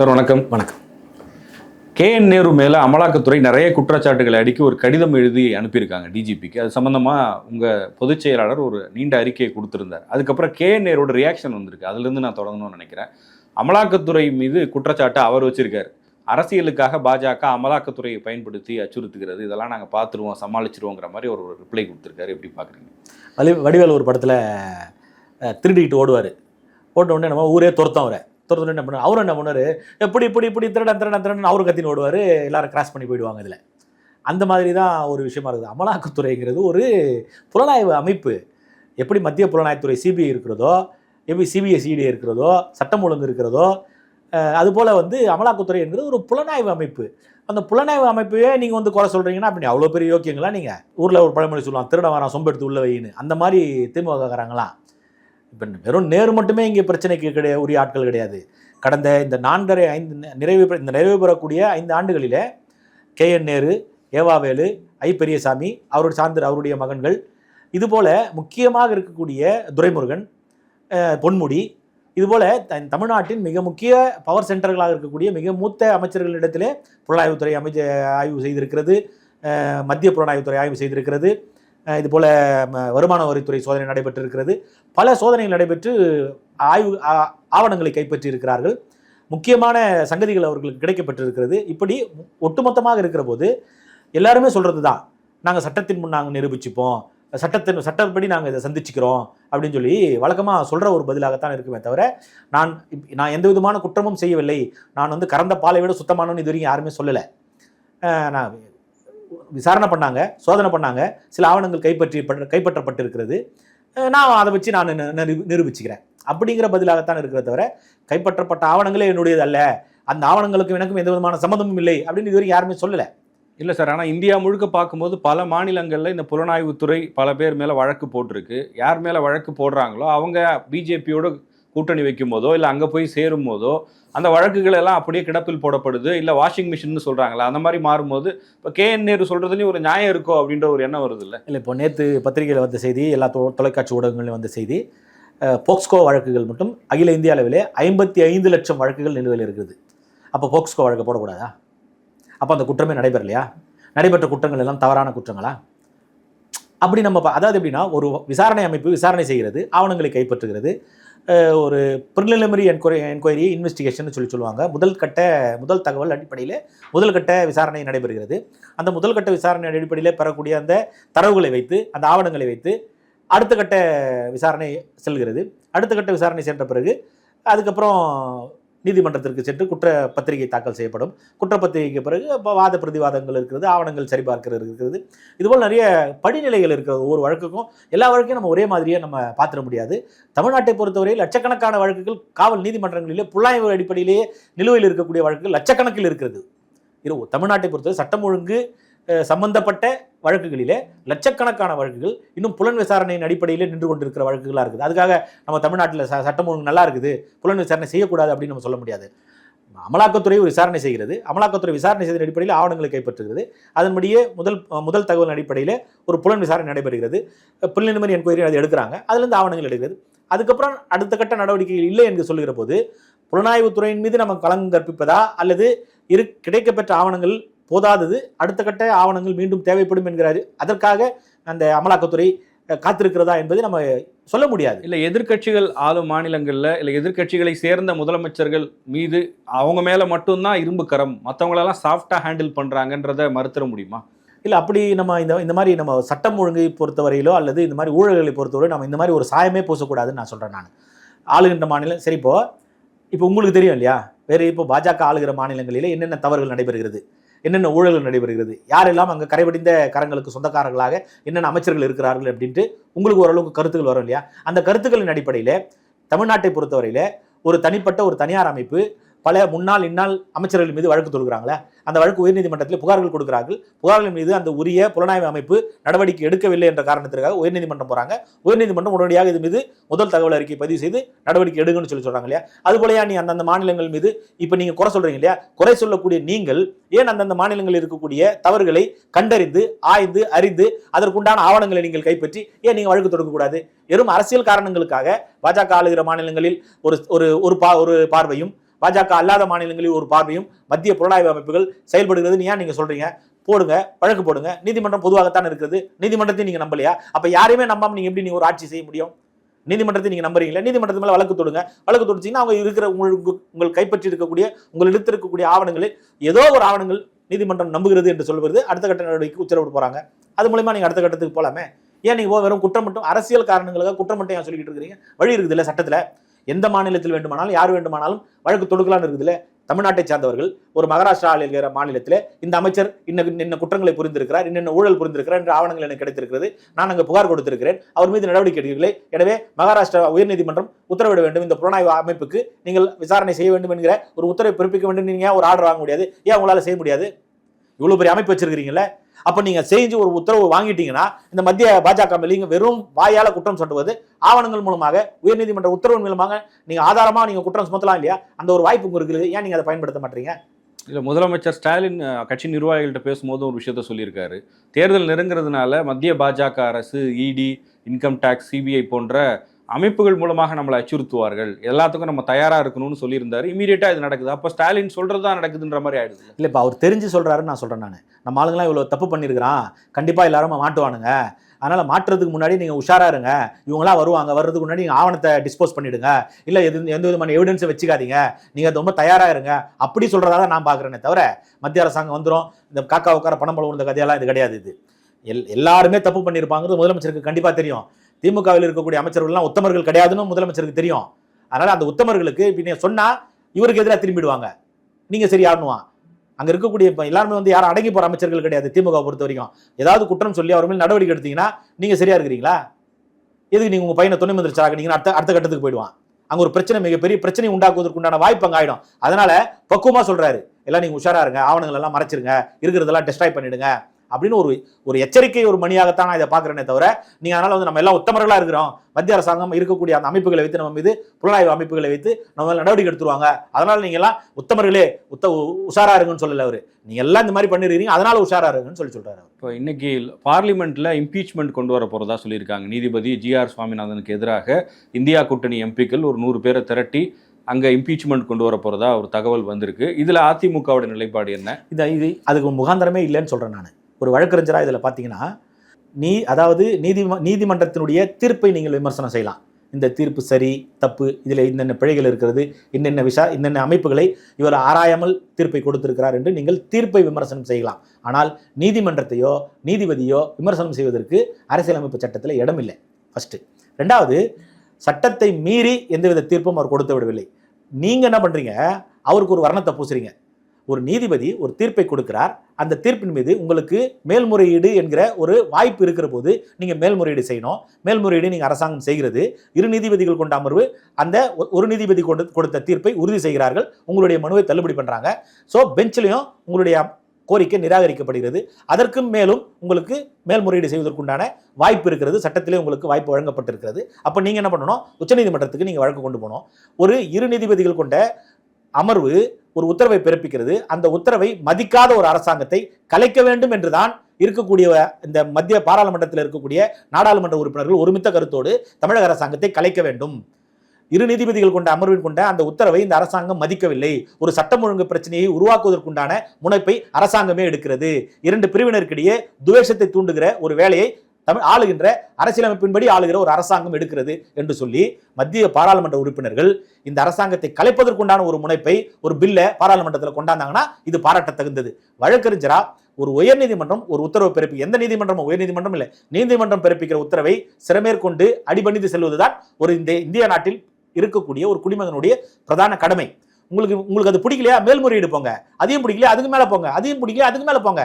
Sir வணக்கம். வணக்கம். K N Nehru மேலே அமலாக்கத்துறை நிறைய குற்றச்சாட்டுகளை அடுக்கி ஒரு கடிதம் எழுதி அனுப்பியிருக்காங்க டிஜிபிக்கு அது சம்மந்தமாக உங்கள் பொதுச் செயலாளர் ஒரு நீண்ட அறிக்கையை கொடுத்துருந்தார். அதுக்கப்புறம் கே என் நேரோட ரியாக்ஷன் வந்திருக்கு. அதுலேருந்து நான் தொடங்கணும்னு நினைக்கிறேன். அமலாக்கத்துறை மீது குற்றச்சாட்டு அவர் வச்சிருக்காரு. அரசியலுக்காக பாஜக அமலாக்கத்துறையை பயன்படுத்தி அச்சுறுத்துகிறது. இதெல்லாம் நாங்கள் பார்த்துருவோம் சமாளிச்சிருவோங்கிற மாதிரி ஒரு ரிப்ளை கொடுத்துருக்காரு. எப்படி பார்க்குறீங்க? வலி வடிவேல் ஒரு படத்தில் திருடிக்கிட்டு ஓடுவார். ஓட்ட உடனே நம்ம ஊரே துரத்தம் அவரை. துரத்த என்ன பண்ணுவார் அவரும் என்ன பண்ணுவார் எப்படி இப்படி இப்படி திருடன் திருடன் திருடன் அவரும் கத்தின்னு ஓடுவார். எல்லாரும் கிராஸ் பண்ணி போயிடுவாங்க இதில். அந்த மாதிரி தான் ஒரு விஷயமா இருக்குது. அமலாக்கத்துறைங்கிறது ஒரு புலனாய்வு அமைப்பு. எப்படி மத்திய புலனாய்வுத்துறை சிபிஐ இருக்கிறதோ எப்படி சிபிஎஸ்இடி இருக்கிறதோ சட்டம் ஒழுங்கு இருக்கிறதோ அதுபோல் வந்து அமலாக்கத்துறை என்கிறது ஒரு புலனாய்வு அமைப்பு. அந்த புலனாய்வு அமைப்பையே நீங்கள் வந்து குறை சொல்கிறீங்கன்னா அப்படி அவ்வளோ பெரிய யோக்கியங்களா நீங்கள் ஊரில் ஒரு பழமொழி சொல்லலாம் திருட வரான் சொம்பெடுத்து உள்ள வையின்னு அந்த மாதிரி திமுககாரங்களாம் இப்போ வெறும் நேரு மட்டுமே இங்கே பிரச்சனைக்கு கிடையாது உரிய ஆட்கள் கிடையாது. கடந்த இந்த நான்கரை ஐந்து நிறைவு பெற- இந்த நிறைவு பெறக்கூடிய ஐந்து ஆண்டுகளில் கே என் நேரு ஏவாவேலு ஐ பெரியசாமி அவருடைய சார்ந்த அவருடைய மகன்கள் இதுபோல் முக்கியமாக இருக்கக்கூடிய துரைமுருகன் பொன்முடி இதுபோல் தமிழ்நாட்டின் மிக முக்கிய பவர் சென்டர்களாக இருக்கக்கூடிய மிக மூத்த அமைச்சர்களிடத்திலே புலனாய்வுத்துறை அமைச்ச ஆய்வு செய்திருக்கிறது. மத்திய புலனாய்வுத்துறை ஆய்வு செய்திருக்கிறது. இது போல வருமான வரித்துறை சோதனை நடைபெற்றிருக்கிறது. பல சோதனைகள் நடைபெற்று ஆய்வு ஆ- ஆவணங்களை கைப்பற்றி இருக்கிறார்கள் முக்கியமான சங்கதிகள் அவர்களுக்கு கிடைக்கப்பட்டிருக்கிறது. இப்படி ஒட்டுமொத்தமாக இருக்கிற போது எல்லாருமே சொல்கிறது தான். நாங்கள் சட்டத்தின் முன் நாங்கள் நிரூபிச்சுப்போம். சட்டத்தின் சட்டப்படி நாங்கள் இதை சந்திச்சுக்கிறோம் அப்படின்னு சொல்லி வழக்கமாக சொல்கிற ஒரு பதிலாகத்தான் இருக்குமே தவிர நான் இப்- நான் எந்த விதமான குற்றமும் செய்யவில்லை. நான் வந்து கறந்த பாலை விட சுத்தமானவன் இது வரைக்கும் யாருமே சொல்லலை. நான் விசாரணை பண்ணாங்க சோதனை பண்ணாங்க சில ஆவணங்கள் கைப்பற்றி கைப்பற்றப்பட்டிருக்கிறது. நான் அதை வச்சு நான் நிரூபிச்சுக்கிறேன். அப்படிங்கிற பதிலாகத்தான் இருக்கிறத தவிர கைப்பற்றப்பட்ட ஆவணங்களே என்னுடையது அல்ல. அந்த ஆவணங்களுக்கும் எனக்கும் எந்த விதமான சம்மந்தமும் இல்லை அப்படின்னு இதுவரைக்கும் யாருமே சொல்லலை. இல்லை சார் ஆனால் இந்தியா முழுக்க பார்க்கும்போது பல மாநிலங்களில் இந்த புலனாய்வுத்துறை பல பேர் மேலே வழக்கு போட்டிருக்கு. யார் மேலே வழக்கு போடுறாங்களோ அவங்க பிஜேபியோட கூட்டணி வைக்கும் போதோ இல்லை அங்கே போய் சேரும் போதோ அந்த வழக்குகள் எல்லாம் அப்படியே கிடப்பில் போடப்படுது. இல்லை வாஷிங் மிஷின்னு சொல்கிறாங்களா அந்த மாதிரி மாறும்போது இப்போ கே. என். நேரு சொல்கிறதுலையும் ஒரு நியாயம் இருக்கோ அப்படின்ற ஒரு எண்ணம் வருது இல்லை இல்லை இப்போ நேற்று பத்திரிகையில் வந்த செய்தி எல்லா தொ தொலைக்காட்சி ஊடகங்களையும் வந்த செய்தி போக்ஸ்கோ வழக்குகள் மட்டும் அகில இந்திய அளவிலே ஐம்பத்தி ஐந்து லட்சம் வழக்குகள் நிலுவையில் இருக்குது. அப்போ போக்ஸ்கோ வழக்கு போடக்கூடாதா? அப்போ அந்த குற்றமே நடைபெறலையா? நடைபெற்ற குற்றங்கள் எல்லாம் தவறான குற்றங்களா? அப்படி நம்ம அதாவது எப்படின்னா ஒரு விசாரணை அமைப்பு விசாரணை செய்கிறது ஆவணங்களை கைப்பற்றுகிறது. ஒரு ப்ரிலிமினரி என்கொயரி என்கொயரி இன்வெஸ்டிகேஷன் சொல்லி சொல்லுவாங்க. முதல் கட்ட முதல் தகவல் அடிப்படையில் முதல் கட்ட விசாரணை நடைபெறுகிறது. அந்த முதல் கட்ட விசாரணை அடிப்படையில் பெறக்கூடிய அந்த தரவுகளை வைத்து அந்த ஆவணங்களை வைத்து அடுத்த கட்ட விசாரணை செல்கிறது. அடுத்த கட்ட விசாரணை சென்ற பிறகு அதுக்கப்புறம் நீதிமன்றத்திற்கு சென்று குற்ற பத்திரிகை தாக்கல் செய்யப்படும். குற்றப்பத்திரிகைக்கு பிறகு வாத பிரதிவாதங்கள் இருக்கிறது ஆவணங்கள் சரிபார்க்கிறது இருக்கிறது. இதுபோல் நிறைய படிநிலைகள் இருக்கிறது ஒவ்வொரு வழக்குக்கும். எல்லா வழக்கையும் நம்ம ஒரே மாதிரியே நம்ம பார்த்துட முடியாது. தமிழ்நாட்டை பொறுத்தவரை லட்சக்கணக்கான வழக்குகள் காவல் நீதிமன்றங்களிலே புல்லாய்வு அடிப்படையிலேயே நிலுவையில் இருக்கக்கூடிய வழக்குகள் லட்சக்கணக்கில் இருக்கிறது. இரு தமிழ்நாட்டை பொறுத்தவரை சட்டம் ஒழுங்கு சம்பந்தப்பட்ட வழக்குகளிலே லட்சக்கணக்கான வழக்குகள் இன்னும் புலன் விசாரணையின் அடிப்படையில் நின்று கொண்டிருக்கிற வழக்குகளாக இருக்குது. அதுக்காக நம்ம தமிழ்நாட்டில் ச சட்டம் ஒழுங்கு நல்லா இருக்குது புலன் விசாரணை செய்யக்கூடாது அப்படின்னு நம்ம சொல்ல முடியாது. அமலாக்கத்துறை ஒரு விசாரணை செய்கிறது. அமலாக்கத்துறை விசாரணை செய்த அடிப்படையில் ஆவணங்களை கைப்பற்றுகிறது. அதன்படியே முதல் முதல் தகவல் அடிப்படையில் ஒரு புலன் விசாரணை நடைபெறுகிறது. பிரிலிமினரி என்கொயரி அது எடுக்கிறாங்க. அதுலேருந்து ஆவணங்கள் எடுக்கிறது. அதுக்கப்புறம் அடுத்த கட்ட நடவடிக்கைகள் இல்லை என்று சொல்லுகிற போது புலனாய்வுத்துறையின் மீது நம்ம களங்கம் கற்பிப்பதா அல்லது இரு கிடைக்கப்பெற்ற ஆவணங்கள் போதாதது. அடுத்த கட்ட ஆவணங்கள் மீண்டும் தேவைப்படும் என்கிறாரு. அதற்காக அந்த அமலாக்கத்துறை காத்திருக்கிறதா என்பதை நம்ம சொல்ல முடியாது. இல்லை எதிர்க்கட்சிகள் ஆளும் மாநிலங்களில் இல்லை எதிர்க்கட்சிகளை சேர்ந்த முதலமைச்சர்கள் மீது அவங்க மேலே மட்டும்தான் இரும்பு கரம். மற்றவங்களெல்லாம் சாஃப்டாக ஹேண்டில் பண்ணுறாங்கன்றதை மறுத்துற முடியுமா? இல்லை அப்படி நம்ம இந்த இந்த மாதிரி நம்ம சட்டம் ஒழுங்கை பொறுத்தவரையிலோ அல்லது இந்த மாதிரி ஊழல்களை பொறுத்தவரை நம்ம இந்த மாதிரி ஒரு சாயமே பூசக்கூடாதுன்னு நான் சொல்கிறேன் நான். ஆளுகின்ற மாநிலம் சரி இப்போ இப்போ உங்களுக்கு தெரியும் இல்லையா? வேறு இப்போ பாஜக ஆளுகிற மாநிலங்களிலே என்னென்ன தவறுகள் நடைபெறுகிறது? என்னென்ன ஊழல்கள் நடைபெறுகிறது? யாரெல்லாம் அங்கே கரைபடிந்த கரங்களுக்கு சொந்தக்காரர்களாக என்னென்ன அமைச்சர்கள் இருக்கிறார்கள் அப்படின்ட்டு உங்களுக்கு ஓரளவுக்கு கருத்துக்கள் வரும் இல்லையா? அந்த கருத்துக்களின் அடிப்படையில் தமிழ்நாட்டை பொறுத்தவரையில் ஒரு தனிப்பட்ட ஒரு தனியார் அமைப்பு பல முன்னாள் இந்நாள் அமைச்சர்கள் மீது வழக்கு தொடுக்கிறாங்களே அந்த வழக்கு உயர்நீதிமன்றத்தில் புகார்கள் கொடுக்கிறார்கள். புகார்கள் மீது அந்த உரிய புலனாய்வு அமைப்பு நடவடிக்கை எடுக்கவில்லை என்ற காரணத்திற்காக உயர்நீதிமன்றம் போகிறாங்க உயர்நீதிமன்றம் உடனடியாக இது மீது முதல் தகவல் அறிக்கை பதிவு செய்து நடவடிக்கை எடுங்கன்னு சொல்லி சொல்கிறாங்க இல்லையா? அது போலயா நீ அந்தந்த மாநிலங்கள் மீது இப்போ நீங்கள் குறை சொல்கிறீங்க இல்லையா? குறை சொல்லக்கூடிய நீங்கள் ஏன் அந்தந்த மாநிலங்களில் இருக்கக்கூடிய தவறுகளை கண்டறிந்து ஆய்ந்து அறிந்து அதற்குண்டான ஆவணங்களை நீங்கள் கைப்பற்றி ஏன் நீங்கள் வழக்கு தொடுக்கக்கூடாது? வெறும் அரசியல் காரணங்களுக்காக பாஜக ஆளுகிற மாநிலங்களில் ஒரு ஒரு ஒரு பா ஒரு பார்வையும் பாஜக அல்லாத மாநிலங்களில் ஒரு பார்வையும் மத்திய புலனாய்வு அமைப்புகள் செயல்படுகிறதுன்னு ஏன் நீங்க சொல்றீங்க? போடுங்க வழக்கு போடுங்க. நீதிமன்றம் பொதுவாகத்தான் இருக்கிறது நீதிமன்றத்தை நீங்க நம்பலையா? அப்ப யாரையுமே நம்பாம நீங்க எப்படி நீங்க ஒரு ஆட்சி செய்ய முடியும்? நீதிமன்றத்தை நீங்க நம்புறீங்களா? நீதிமன்றத்து மேல வழக்கு தொடுங்க. வழக்கு தொடுச்சிங்கன்னா அவங்க இருக்கிற உங்களுக்கு உங்கள் கைப்பற்றி இருக்கக்கூடிய உங்கள் எடுத்திருக்கக்கூடிய ஆவணங்களில் ஏதோ ஒரு ஆவணங்கள் நீதிமன்றம் நம்புகிறது என்று சொல்வது அடுத்த கட்ட நடவடிக்கை உத்தரவிட போறாங்க. அது மூலயமா நீங்க அடுத்த கட்டத்துக்கு போலாமே. ஏன் நீங்க வெறும் குற்றம் மட்டும் அரசியல் காரணங்களுக்காக குற்றம் மட்டும் ஏன் சொல்லிக்கிட்டு இருக்கிறீங்க? வழி இருக்குது இல்லை சட்டத்தில். எந்த மாநிலத்தில் வேண்டுமானாலும் யார் வேண்டுமானாலும் வழக்கு தொடுக்கலாம்னு இருக்குதுல்ல? தமிழ்நாட்டை சார்ந்தவர்கள் ஒரு மகாராஷ்டிரா இருக்கிற மாநிலத்தில் இந்த அமைச்சர் இன்னும் இன்ன குற்றங்களை புரிந்திருக்கிறார் இன்னென்ன ஊழல் புரிந்திருக்கிறார் என்ற ஆவணங்கள் எனக்கு கிடைத்திருக்கிறது. நான் அங்கே புகார் கொடுத்திருக்கிறேன். அவர் மீது நடவடிக்கை எடுக்கவில்லை. எனவே மகாராஷ்டிரா உயர்நீதிமன்றம் உத்தரவிட வேண்டும். இந்த புலனாய்வு அமைப்புக்கு நீங்கள் விசாரணை செய்ய வேண்டும் என்கிற ஒரு உத்தரவை பிறப்பிக்க வேண்டும். நீங்கள் ஏன் ஒரு ஆர்டர் வாங்க முடியாது? ஏன் உங்களால் செய்ய முடியாது? இவ்வளோ பெரிய அமைப்பு வச்சிருக்கிறீங்களே அப்போ நீங்கள் செஞ்சு ஒரு உத்தரவு வாங்கிட்டீங்கன்னா இந்த மத்திய பாஜக மேல வெறும் வாயால் குற்றம் சொல்லுவது ஆவணங்கள் மூலமாக உயர்நீதிமன்ற உத்தரவு மூலமாக நீங்கள் ஆதாரமாக நீங்கள் குற்றம் சுமத்தலாம் இல்லையா? அந்த ஒரு வாய்ப்பு உங்களுக்கு இருக்குது. ஏன் நீங்கள் அதை பயன்படுத்த மாட்டீங்க? இல்லை முதலமைச்சர் ஸ்டாலின் கட்சி நிர்வாகிகள்கிட்ட பேசும்போது ஒரு விஷயத்த சொல்லியிருக்காரு. தேர்தல் நெருங்கிறதுனால மத்திய பாஜக அரசு இடி இன்கம் டேக்ஸ் சிபிஐ போன்ற அமைப்புகள் மூலமாக நம்மளை அச்சுறுத்துவார்கள். எல்லாத்துக்கும் நம்ம தயாராக இருக்கணும்னு சொல்லியிருந்தாரு. இமீடியட்டாக இது நடக்குது. அப்போ ஸ்டாலின் சொல்கிறது தான் நடக்குதுன்ற மாதிரி ஆயிடுது. இல்லை இப்போ அவர் தெரிஞ்சு சொல்கிறாருன்னு நான் சொல்கிறேன் நான். நம்ம ஆளுங்களாம் இவ்வளோ தப்பு பண்ணியிருக்கிறான். கண்டிப்பாக எல்லாரும் மாட்டுவானுங்க. அதனால் மாற்றுறதுக்கு முன்னாடி நீங்கள் உஷாராக இருங்க. இவங்களாம் வருவாங்க. வர்றதுக்கு முன்னாடி நீங்கள் ஆவணத்தை டிஸ்போஸ் பண்ணிவிடுங்க இல்லை எது எந்த விதமான எவிடன்ஸை வச்சுக்காதீங்க. நீங்கள் ரொம்ப தயாராக இருங்க. அப்படி சொல்கிறதா தான் நான் பார்க்குறேனே தவிர மத்திய அரசாங்கம் வந்துடும் இந்த காக்கா உட்கார பணம் போல கதையெல்லாம் இது கிடையாது இது. எல் எல்லாருமே தப்பு பண்ணியிருப்பாங்கிறது முதலமைச்சருக்கு கண்டிப்பாக தெரியும். திமுகவில் இருக்கக்கூடிய அமைச்சர்கள்லாம் உத்தமர்கள் கிடையாதுன்னு முதலமைச்சருக்கு தெரியும். அதனால் அந்த உத்தமர்களுக்கு பின்ன சொன்னால் இவருக்கு எதிராக திரும்பிடுவாங்க. நீங்கள் சரி ஆடணுவான் இருக்கக்கூடிய இப்போ எல்லாருமே வந்து யாரும் அடங்கி போகிற அமைச்சர்கள் கிடையாது திமுக பொறுத்த வரைக்கும். ஏதாவது குற்றம் சொல்லி அவர் மேல் நடவடிக்கை எடுத்தீங்கன்னா நீங்கள் சரியாக இருக்கிறீங்களா? எதுக்கு நீங்கள் உங்கள் பையனை துணை முதலமைச்சராக நீங்கள் அடுத்த அடுத்த கட்டத்துக்கு போயிடுவான். அங்கே ஒரு பிரச்சனை மிகப்பெரிய பிரச்சனை உண்டாக்குவதற்கு உண்டான வாய்ப்பு அங்கே ஆகிடும் அதனால் பக்குவமாக சொல்கிறாரு எல்லாம் நீங்கள் உஷாராக இருங்க ஆவணங்கள் எல்லாம் மறைச்சிருங்க இருக்கிறதெல்லாம் டெஸ்ட்ராய் பண்ணிடுங்க. அப்படின்னு ஒரு ஒரு எச்சரிக்கை ஒரு மணியாகத்தான் நான் இதை பார்க்குறேனே தவிர நீங்க அதனால வந்து நம்ம எல்லாம் உத்தமர்களா இருக்கிறோம். மத்திய அரசாங்கம் இருக்கக்கூடிய அந்த அமைப்புகளை வைத்து நம்ம மீது புலனாய்வு அமைப்புகளை வைத்து நம்ம நடவடிக்கை எடுத்துருவாங்க. அதனால நீங்க எல்லாம் உத்தமர்களே உத்த உ- உஷாரா இருங்கன்னு சொல்லல அவரு. நீங்க எல்லாம் இந்த மாதிரி பண்ணிருக்கீங்க அதனால உஷாரா இருங்கன்னு சொல்லி அவர். இப்போ இன்னைக்கு பார்லிமெண்ட்ல இம்பீச்மெண்ட் கொண்டு வர போறதா சொல்லியிருக்காங்க. நீதிபதி ஜிஆர் சுவாமிநாதனுக்கு எதிராக இந்தியா கூட்டணி எம்பிக்கள் ஒரு நூறு பேரை திரட்டி அங்க இம்பீச்மெண்ட் கொண்டு வர போறதா ஒரு தகவல் வந்திருக்கு. இதுல அதிமுகவோட நிலைப்பாடு என்ன? இது இது அதுக்கு முகாந்திரமே இல்லைன்னு சொல்றேன் நான். ஒரு வழக்கறிஞராக இதில் பார்த்தீங்கன்னா நீ அதாவது நீதி நீதிமன்றத்தினுடைய தீர்ப்பை நீங்கள் விமர்சனம் செய்யலாம். இந்த தீர்ப்பு சரி தப்பு இதில் இன்னென்ன பிழைகள் இருக்கிறது இன்னென்ன விஷா இன்னென்ன அமைப்புகளை இவர் ஆராயாமல் தீர்ப்பை கொடுத்திருக்கிறார் என்று நீங்கள் தீர்ப்பை விமர்சனம் செய்யலாம். ஆனால் நீதிமன்றத்தையோ நீதிபதியோ விமர்சனம் செய்வதற்கு அரசியலமைப்பு சட்டத்தில் இடமில்லை. ஃபஸ்ட்டு ரெண்டாவது சட்டத்தை மீறி எந்தவித தீர்ப்பும் அவர் கொடுத்து விடவில்லை. நீங்கள் என்ன பண்ணுறீங்க அவருக்கு ஒரு வர்ணத்தை பூசுறீங்க. ஒரு நீதிபதி ஒரு தீர்ப்பை கொடுக்கிறார். அந்த தீர்ப்பின் மீது உங்களுக்கு மேல்முறையீடு என்கிற ஒரு வாய்ப்பு இருக்கிற போது நீங்கள் மேல்முறையீடு செய்யணும். மேல்முறையீடு நீங்கள் அரசாங்கம் செய்கிறது. இரு நீதிபதிகள் கொண்ட அமர்வு அந்த ஒ- ஒரு நீதிபதி கொண்டு கொடுத்த தீர்ப்பை உறுதி செய்கிறார்கள். உங்களுடைய மனுவை தள்ளுபடி பண்ணுறாங்க ஸோ பெஞ்சிலையும் உங்களுடைய கோரிக்கை நிராகரிக்கப்படுகிறது. அதற்கும் மேலும் உங்களுக்கு மேல்முறையீடு செய்வதற்குண்டான வாய்ப்பு இருக்கிறது. சட்டத்திலே உங்களுக்கு வாய்ப்பு வழங்கப்பட்டிருக்கிறது. அப்போ நீங்கள் என்ன பண்ணணும்? உச்சநீதிமன்றத்துக்கு நீங்கள் வழக்கு கொண்டு போகணும். ஒரு இரு நீதிபதிகள் கொண்ட அமர்வு ஒரு உத்தரவை பிறப்பிக்கிறது. அந்த உத்தரவை மதிக்காத ஒரு அரசாங்கத்தை கலைக்க வேண்டும் என்றுதான் இருக்கக்கூடிய இந்த மத்திய பாராளுமன்றத்தில் இருக்கக்கூடிய நாடாளுமன்ற உறுப்பினர்கள் ஒருமித்த கருத்தோடு தமிழக அரசாங்கத்தை கலைக்க வேண்டும். இரு நீதிபதிகள் கொண்ட அமர்வில் கொண்ட அந்த உத்தரவை இந்த அரசாங்கம் மதிக்கவில்லை. ஒரு சட்டம் ஒழுங்கு பிரச்சனையை உருவாக்குவதற்குண்டான முனைப்பை அரசாங்கமே எடுக்கிறது. இரண்டு பிரிவினருக்கிடையே துவேஷத்தை தூண்டுகிற ஒரு வேலையை தமிழ் ஆளுகின்ற அரசியலமைப்பின்படி ஆளுகிற ஒரு அரசாங்கம் எடுக்கிறது என்று சொல்லி மத்திய பாராளுமன்ற உறுப்பினர்கள் இந்த அரசாங்கத்தை கலைப்பதற்குண்டான ஒரு முனைப்பை ஒரு பில்லை பாராளுமன்றத்தில் கொண்டாந்தாங்கன்னா இது பாராட்ட தகுந்தது வழக்கறிஞரா ஒரு உயர்நீதிமன்றம் ஒரு உத்தரவு பிறப்பி எந்த நீதிமன்றமும் உயர்நீதிமன்றம் இல்லை நீதிமன்றம் பிறப்பிக்கிற உத்தரவை சிறமேற்கொண்டு அடிபணிந்து செல்வதுதான் ஒரு இந்த இந்திய நாட்டில் இருக்கக்கூடிய ஒரு குடிமகனுடைய பிரதான கடமை. உங்களுக்கு உங்களுக்கு அது பிடிக்கலையா? மேல்முறையீடு போங்க. அதையும் பிடிக்கலையா? அதுக்கு மேலே போங்க. அதையும் பிடிக்கலையா? அதுக்கு மேலே போங்க.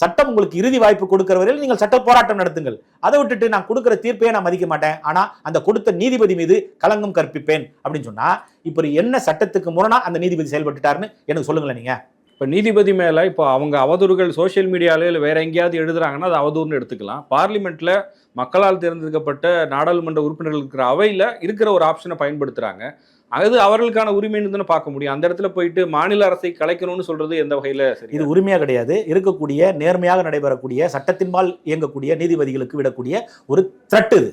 சட்டம் உங்களுக்கு இறுதி வாய்ப்பு கொடுக்கிற வரையில் நீங்கள் சட்ட போராட்டம் நடத்துங்கள். அதை விட்டுட்டு நான் கொடுக்குற தீர்ப்பையே நான் மதிக்க மாட்டேன். ஆனால் அந்த கொடுத்த நீதிபதி மீது களங்கம் கற்பிப்பேன் அப்படின்னு சொன்னால் இப்போ என்ன சட்டத்துக்கு முரணா அந்த நீதிபதி செயல்பட்டுட்டாருன்னு எனக்கு சொல்லுங்களேன் நீங்கள் இப்போ நீதிபதி மேலே இப்போ அவங்க அவதூறுகள் சோஷியல் மீடியாவில் இல்லை வேற எங்கேயாவது எழுதுறாங்கன்னா அது அவதூறுன்னு எடுத்துக்கலாம். பார்லிமெண்ட்டில் மக்களால் தேர்ந்தெடுக்கப்பட்ட நாடாளுமன்ற உறுப்பினர்கள் இருக்கிற அவையில் இருக்கிற ஒரு ஆப்ஷனை பயன்படுத்துகிறாங்க அது அவர்களுக்கான உரிமைன்னு தானே பார்க்க முடியும். அந்த இடத்துல போயிட்டு மாநில அரசை கலைக்கணும்னு சொல்றது எந்த வகையில சரி? இது உரிமையாக கிடையாது. இருக்கக்கூடிய நேர்மையாக நடைபெறக்கூடிய சட்டத்தின்பால் இயங்கக்கூடிய நீதிபதிகளுக்கு விடக்கூடிய ஒரு த்ரட்டு இது.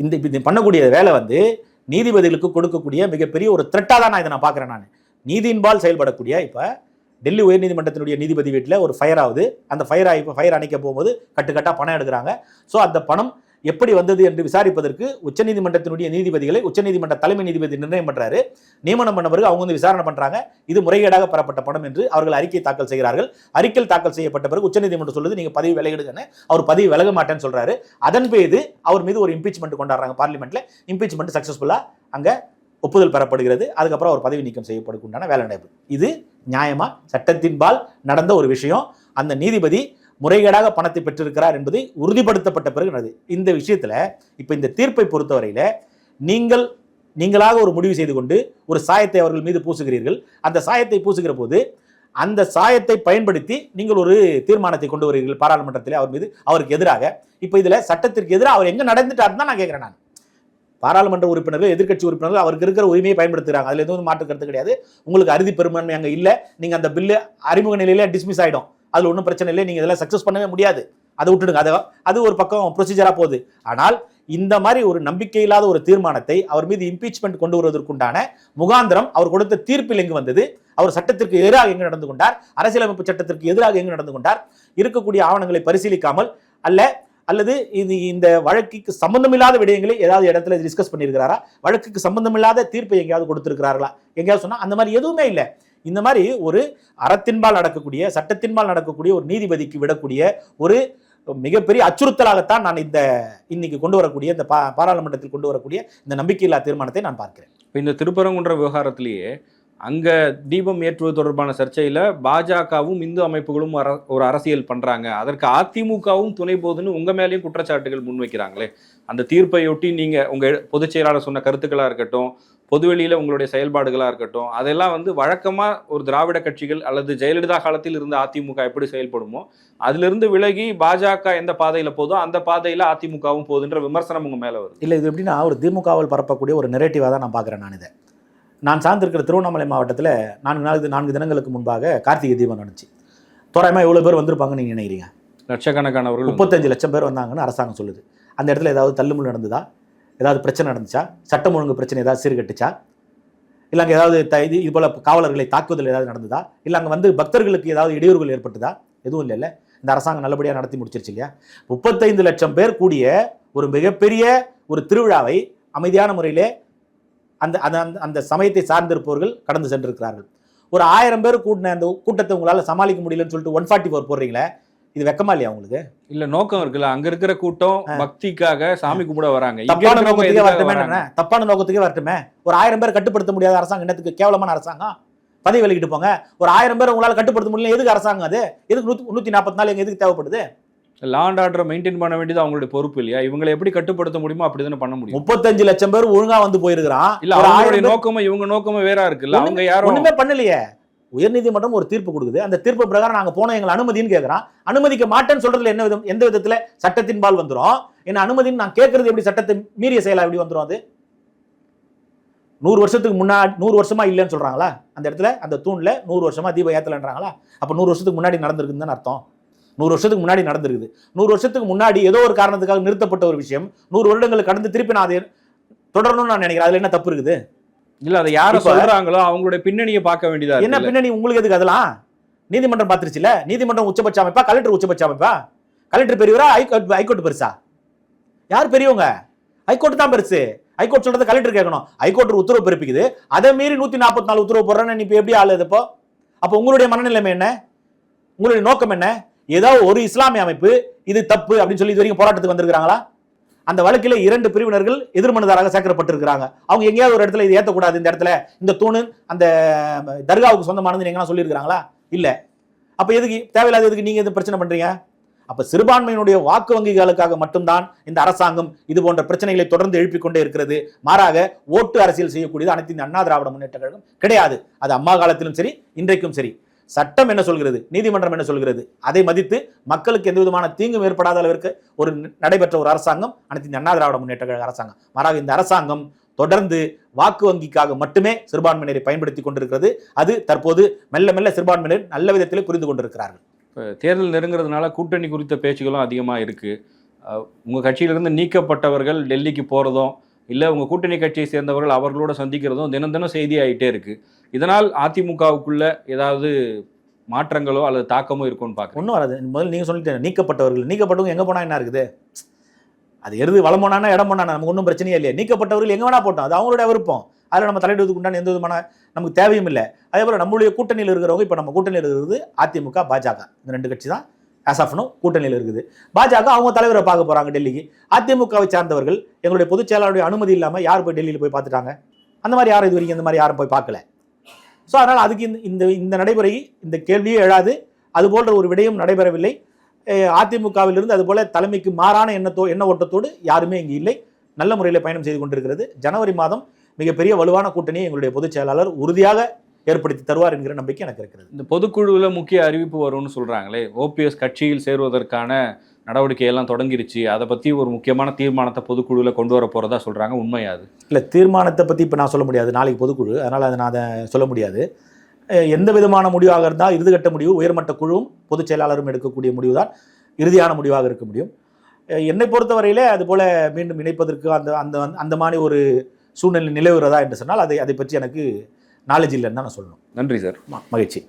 இந்த இது பண்ணக்கூடிய வேலை வந்து நீதிபதிகளுக்கு கொடுக்கக்கூடிய மிகப்பெரிய ஒரு த்ரெட்டாக தான் நான் இதை நான் பார்க்குறேன் நான். நீதியின்பால் செயல்படக்கூடிய இப்போ டெல்லி உயர்நீதிமன்றத்தினுடைய நீதிபதி வீட்டில் ஒரு ஃபயர் ஆகுது. அந்த ஃபயர் ஆகி ஃபயர் அணைக்க போகும்போது கட்டுக்கட்டாக பணம் எடுக்கிறாங்க. ஸோ அந்த பணம் எப்படி வந்தது என்று விசாரிப்பதற்கு உச்சநீதிமன்றத்தினுடைய நீதிபதிகளை உச்சநீதிமன்ற தலைமை நீதிபதி நிர்ணயம் பண்ணுறாரு நியமனம் பண்ண பிறகு அவங்க வந்து விசாரணை பண்ணுறாங்க இது முறைகேடாக பெறப்பட்ட பணம் என்று அவர்கள் அறிக்கை தாக்கல் செய்கிறார்கள். அறிக்கை தாக்கல் செய்யப்பட்ட பிறகு உச்சநீதிமன்றம் சொல்லுது நீங்கள் பதவி விலகிடுங்கன்னு. அவர் பதவி விலக மாட்டேன்னு சொல்கிறாரு அதன் பேது அவர் மீது ஒரு இம்பீச்மெண்ட் கொண்டாடுறாங்க பார்லிமெண்ட்டில் இம்பீச்மெண்ட் சக்ஸஸ்ஃபுல்லாக அங்கே ஒப்புதல் பெறப்படுகிறது. அதுக்கப்புறம் அவர் பதவி நீக்கம் செய்யப்படுக்குண்டான வேலை நடைபெறும். இது நியாயமாக சட்டத்தின்பால் நடந்த ஒரு விஷயம். அந்த நீதிபதி முறைகேடாக பணத்தை பெற்றிருக்கிறார் என்பதை உறுதிப்படுத்தப்பட்ட பிறகு நடந்தது இந்த விஷயத்தில் இப்போ இந்த தீர்ப்பை பொறுத்தவரையில் நீங்கள் நீங்களாக ஒரு முடிவு செய்து கொண்டு ஒரு சாயத்தை அவர்கள் மீது பூசுகிறீர்கள். அந்த சாயத்தை பூசுகிற போது அந்த சாயத்தை பயன்படுத்தி நீங்கள் ஒரு தீர்மானத்தை கொண்டு வருகிறீர்கள் பாராளுமன்றத்தில் அவர் மீது. அவருக்கு எதிராக. இப்போ இதில் சட்டத்திற்கு எதிராக அவர் எங்கே நடந்துட்டாருன்னு தான் நான் கேட்குறேன் நான். பாராளுமன்ற உறுப்பினர்கள் எதிர்க்கட்சி உறுப்பினர்கள் அவருக்கு இருக்கிற உரிமையை பயன்படுத்துகிறாங்க அதில் எதுவும் மாற்று கருத்து கிடையாது. உங்களுக்கு அறுதி பெரும்பான்மை அங்கே இல்லை. நீங்கள் அந்த பில்லு அறிமுக நிலையில் டிஸ்மிஸ் ஆகிடும் அதில் ஒன்றும் பிரச்சனை இல்லை. நீங்கள் இதெல்லாம் சக்ஸஸ் பண்ணவே முடியாது. அதை விட்டுடுங்க. அதை அது ஒரு பக்கம் ப்ரொசீஜராக போகுது. ஆனால் இந்த மாதிரி ஒரு நம்பிக்கை இல்லாத ஒரு தீர்மானத்தை அவர் மீது இம்பீச்மெண்ட் கொண்டு வருவதற்குண்டான முகாந்திரம் அவர் கொடுத்த தீர்ப்பில் எங்கு வந்தது? அவர் சட்டத்திற்கு எதிராக எங்கு நடந்து கொண்டார்? அரசியலமைப்பு சட்டத்திற்கு எதிராக எங்கு நடந்து கொண்டார்? இருக்கக்கூடிய ஆவணங்களை பரிசீலிக்காமல் அல்ல அல்லது இது இந்த வழக்குக்கு சம்பந்தமில்லாத விடயங்களை ஏதாவது இடத்துல டிஸ்கஸ் பண்ணியிருக்கிறாரா? வழக்குக்கு சம்பந்தமில்லாத தீர்ப்பை எங்கேயாவது கொடுத்துருக்கிறார்களா? எங்கேயாவது சொன்னா அந்த மாதிரி எதுவுமே இல்லை. இந்த மாதிரி ஒரு அறத்தின்பால் நடக்கக்கூடிய சட்டத்தின்பால் நடக்கக்கூடிய ஒரு நீதிபதிக்கு விடக்கூடிய ஒரு மிகப்பெரிய அச்சுறுத்தலாகத்தான் நான் இந்த இன்னைக்கு கொண்டு வரக்கூடிய இந்த பா பாராளுமன்றத்தில் கொண்டு வரக்கூடிய இந்த நம்பிக்கையில்லா தீர்மானத்தை நான் பார்க்கிறேன். இப்போ இந்த திருப்பரங்குன்ற விவகாரத்திலேயே அங்கே தீபம் ஏற்றுவது தொடர்பான சர்ச்சையில் பாஜகவும் இந்து அமைப்புகளும் அர- ஒரு அரசியல் பண்ணுறாங்க அதற்கு அதிமுகவும் துணை போகுதுன்னு உங்கள் மேலேயும் குற்றச்சாட்டுகள் முன்வைக்கிறாங்களே. அந்த தீர்ப்பையொட்டி நீங்கள் உங்கள் பொதுச் செயலாளர் சொன்ன கருத்துக்களாக இருக்கட்டும் பொதுவெளியில உங்களுடைய செயல்பாடுகளா இருக்கட்டும் அதெல்லாம் வந்து வழக்கமா ஒரு திராவிட கட்சிகள் அல்லது ஜெயலலிதா காலத்தில் இருந்த அதிமுக எப்படி செயல்படுமோ அதிலிருந்து விலகி பாஜக எந்த பாதையில போதோ அந்த பாதையில அதிமுகவும் போகுதுன்ற விமர்சனம் உங்க மேல வருது. இல்லை இது எப்படின்னா ஒரு திமுகவில் பரப்பக்கூடிய ஒரு நெரேட்டிவாக தான் நான் பார்க்குறேன் நான் இதை. நான் சார்ந்திருக்கிற திருவண்ணாமலை மாவட்டத்தில் நான்கு நான்கு நான்கு தினங்களுக்கு முன்பாக கார்த்திகை தீபம் நடந்துச்சு. தோராயமாக எவ்வளோ பேர் வந்திருப்பாங்கன்னு நீங்கள் நினைக்கிறீங்க? லட்சக்கணக்கானவர்கள் முப்பத்தஞ்சு லட்சம் பேர் வந்தாங்கன்னு அரசாங்கம் சொல்லுது. அந்த இடத்துல ஏதாவது தள்ளுமுள் நடந்ததா? ஏதாவது பிரச்சனை நடந்துச்சா? சட்டம் ஒழுங்கு பிரச்சனை ஏதாவது சீர்கட்டுச்சா? இல்லை அங்கே ஏதாவது த இது இது போல் காவலர்களை தாக்குதல் ஏதாவது நடந்ததா? இல்லை அங்கே வந்து பக்தர்களுக்கு ஏதாவது இடையூறுகள் ஏற்பட்டதா? எதுவும் இல்லைல்ல இந்த அரசாங்கம் நல்லபடியாக நடத்தி முடிச்சிருச்சு இல்லையா? முப்பத்தைந்து லட்சம் பேர் கூடிய ஒரு மிகப்பெரிய ஒரு திருவிழாவை அமைதியான முறையிலே அந்த அந்த அந்த- அந்த சமயத்தை சார்ந்திருப்பவர்கள் கடந்து சென்றிருக்கிறார்கள். ஒரு ஆயிரம் பேர் கூட்டின அந்த கூட்டத்தை உங்களால் சமாளிக்க முடியலன்னு சொல்லிட்டு ஒன் ஃபார்ட்டி ஃபோர் போடுறீங்களே? இது வெக்கமா இல்லையா உங்களுக்கு? இல்ல நோக்கம் இருக்குல்ல. அங்க இருக்கிற கூட்டம் பக்திக்காக சாமி கும்பிட வராங்க. தப்பான நோக்கத்துக்கே வரட்டுமே? தப்பான நோக்கத்துக்கே வரட்டுமே? ஒரு ஆயிரம் பேர் கட்டுப்படுத்த முடியாத அரசாங்கம் என்னத்துக்கு? கேவலமான அரசாங்கம்? பதவி விலகிட்டு போங்க. ஒரு ஆயிரம் பேர் உங்களால கட்டுப்படுத்த முடியல எதுக்கு அரசாங்கம் அது? எதுக்கு நூத்தி நூத்தி நாற்பத்தி நாலு எங்க எதுக்கு தேவைப்படுது? லா அண்ட் ஆர்டர் மெயின்டைன் பண்ண வேண்டியது அவங்களுடைய பொறுப்பு இல்லையா? இவங்களை எப்படி கட்டுப்படுத்த முடியுமோ அப்படிதானே பண்ண முடியும். முப்பத்தஞ்சு லட்சம் பேர் ஒழுங்கா வந்து போயிருக்கிறான். இல்ல அவங்களுடைய நோக்கமும் இவங்க நோக்கமும் வேற இருக்குல்ல. அவங்க யாரும் ஒண்ணுமே பண்ணலையே. உயர்நீதிமன்றம் ஒரு தீர்ப்பு கொடுக்குது. அந்த தீர்ப்பு பிரகாரம் நாங்கள் போனோம் எங்களை அனுமதின்னு கேட்குறான் அனுமதிக்க மாட்டேன்னு சொல்றதுல என்ன விதம் எந்த சட்டத்தின் பால் வந்துரும். என்ன அனுமதின்னு நான் கேட்கறது எப்படி சட்டத்தை மீறிய செயலா எப்படி வந்துடும் அது? நூறு வருஷத்துக்கு முன்னாடி நூறு வருஷமா இல்லைன்னு சொல்றாங்களா? அந்த இடத்துல அந்த தூணில் நூறு வருஷமா தீபம் ஏத்தலைன்றாங்களா? அப்போ நூறு வருஷத்துக்கு முன்னாடி நடந்திருக்குன்னு அர்த்தம். நூறு வருஷத்துக்கு முன்னாடி நடந்திருக்குது. நூறு வருஷத்துக்கு முன்னாடி ஏதோ ஒரு காரணத்துக்காக நிறுத்தப்பட்ட ஒரு விஷயம். நூறு வருடங்கள் கடந்து திருப்பி நான் அதை தொடரணும்னு நான் நினைக்கிறேன். அதில் என்ன தப்பு இருக்குது? இல்ல அதை யார சொல்றாங்களோ அவங்களுடைய பின்னணியை பார்க்க வேண்டியதா என்ன பின்னணி? உங்களுக்கு எதுக்கு அதெல்லாம்? நீதிமன்றம் பார்த்துருச்சுல நீதிமன்றம் உச்சபட்ச அமைப்பா? கலெக்டர் உச்சபட்ச அமைப்பா? கலெக்டர் பெரியவரா? ஹைகோர்ட் ஹைகோர்ட் பெருசா? யார் பெரியவங்க? ஹைகோர்ட் தான் பெருசு. ஹைகோர்ட் சொல்றதை கலெக்டர் கேட்கணும். ஹைகோர்ட் உத்தரவு பிறப்பிக்குது. அதை மீறி நூத்தி நாற்பத்தி நாலு உத்தரவு போடுறேன்னு இப்ப எப்படி ஆளு இப்போ? அப்போ உங்களுடைய மனநிலைமை என்ன? உங்களுடைய நோக்கம் என்ன? ஏதோ ஒரு இஸ்லாமிய அமைப்பு இது தப்பு அப்படின்னு சொல்லி இது வரைக்கும் போராட்டத்துக்கு வந்திருக்காங்களா அந்த வழக்கில் இரண்டு பிரிவினர்கள் எதிர்மனுதாராக சேர்க்கப்பட்டிருக்கிறாங்க. அவங்க எங்கேயாவது ஒரு இடத்துல இது ஏற்றக்கூடாது இந்த இடத்துல இந்த தூணு அந்த தர்காவுக்கு சொந்தமானது எங்கன்னா சொல்லியிருக்கிறாங்களா? இல்லை. அப்போ எதுக்கு தேவையில்லாத எதுக்கு நீங்கள் எதுவும் பிரச்சனை பண்ணுறீங்க அப்போ சிறுபான்மையினுடைய வாக்கு வங்கிகளுக்காக மட்டும்தான் இந்த அரசாங்கம் இது போன்ற பிரச்சனைகளை தொடர்ந்து எழுப்பிக் கொண்டே இருக்கிறது. மாறாக ஓட்டு அரசியல் செய்யக்கூடியது அனைத்து இந்த அண்ணா திராவிட முன்னேற்ற கழகம் கிடையாது. அது அம்மா காலத்திலும் சரி இன்றைக்கும் சரி. சட்டம் என்ன சொல்கிறது? நீதிமன்றம் என்ன சொல்கிறது? அதை மதித்து மக்களுக்கு எந்த விதமான தீங்கும் ஏற்படாத அளவிற்கு ஒரு நடைபெற்ற ஒரு அரசாங்கம் அனைத்து இந்த அண்ணா திராவிட முன்னேற்ற கழக அரசாங்கம். மாறாக இந்த அரசாங்கம் தொடர்ந்து வாக்கு வங்கிக்காக மட்டுமே சிறுபான்மையினரை பயன்படுத்தி கொண்டிருக்கிறது. அது தற்போது மெல்ல மெல்ல சிறுபான்மையினர் நல்ல விதத்தில் புரிந்து கொண்டிருக்கிறார்கள். தேர்தல் நெருங்குறதுனால கூட்டணி குறித்த பேச்சுகளும் அதிகமாக இருக்குது உங்கள் கட்சியிலிருந்து நீக்கப்பட்டவர்கள் டெல்லிக்கு போகிறதும் இல்லை உங்கள் கூட்டணி கட்சியை சேர்ந்தவர்கள் அவர்களோட சந்திக்கிறதும் தினம் தினம் செய்தி ஆகிட்டே இருக்குது இதனால் அதிமுகவுக்குள்ள ஏதாவது மாற்றங்களோ அல்லது தாக்கமோ இருக்கும்னு பார்க்க ஒன்றும் வராது. முதல்ல நீங்கள் சொல்லிட்டு நீக்கப்பட்டவர்கள். நீக்கப்பட்டவங்க எங்கே போனால் என்ன இருக்குது? அது எருது வளம் போனானா இடம் போனானா நமக்கு ஒன்றும் பிரச்சனையே இல்லையா. நீக்கப்பட்டவர்கள் எங்கே வேணால் போட்டோம். அது அவங்களுடைய விருப்பம். அதில் நம்ம தலையிடுவதுக்கு உண்டான எந்த விதமான நமக்கு தேவையும் இல்லை. அதே போல் நம்மளுடைய கூட்டணியில் இருக்கிறவங்க இப்போ நம்ம கூட்டணியில் இருக்கிறது அதிமுக பாஜக. இந்த ரெண்டு கட்சி தான். ஆஸ் ஆஃப் நோ கூட்டணியில் இருக்குது. பாஜக அவங்க தலைவரை பார்க்க போகிறாங்க டெல்லிக்கு. அதிமுகவை சார்ந்தவர்கள் எங்களுடைய பொதுச் செயலாளருடைய அனுமதி இல்லாமல் யார் போய் டெல்லியில் போய் பார்த்துட்டாங்க? அந்த மாதிரி யாரும் இது வரைக்கும் இந்த மாதிரி யாரும் போய் பார்க்கல. ஸோ அதனால் அதுக்கு இந்த இந்த இந்த நடைமுறை இந்த கேள்வியே எழாது. அது போன்ற ஒரு விடயம் நடைபெறவில்லை. அதிமுகவிலிருந்து அதுபோல் தலைமைக்கு மாறான எண்ணத்தோ எண்ண ஓட்டத்தோடு யாருமே இங்கே இல்லை. நல்ல முறையில் பயணம் செய்து கொண்டிருக்கிறது. ஜனவரி மாதம் மிகப்பெரிய வலுவான கூட்டணியை எங்களுடைய பொதுச் செயலாளர் உறுதியாக ஏற்படுத்தி தருவார் என்கிற நம்பிக்கை எனக்கு இருக்கிறது. இந்த பொதுக்குழுவில் முக்கிய அறிவிப்பு வரும்னு சொல்கிறாங்களே ஓபிஎஸ் கட்சியில் சேருவதற்கான நடவடிக்கையெல்லாம் தொடங்கிருச்சு. அதை பற்றி ஒரு முக்கியமான தீர்மானத்தை பொதுக்குழுவில் கொண்டு வர போகிறதா சொல்கிறாங்க உண்மையாது இல்லை தீர்மானத்தை பற்றி இப்போ நான் சொல்ல முடியாது. நாளைக்கு பொதுக்குழு. அதனால் அதை நான் அதை சொல்ல முடியாது. எந்த விதமான முடிவாக இருந்தால் இறுதிக்கட்ட முடிவு உயர்மட்ட குழுவும் பொதுச் செயலாளரும் எடுக்கக்கூடிய முடிவு தான் இறுதியான முடிவாக இருக்க முடியும். என்னை பொறுத்தவரையிலே அதுபோல் மீண்டும் இணைப்பதற்கு அந்த அந்த அந்த மாதிரி ஒரு சூழ்நிலை நிலவுகிறதா என்று சொன்னால் அதை அதை பற்றி எனக்கு நாலேஜ் இல்லைன்னு தான் நான் சொல்லணும். நன்றி சார். மகிழ்ச்சி.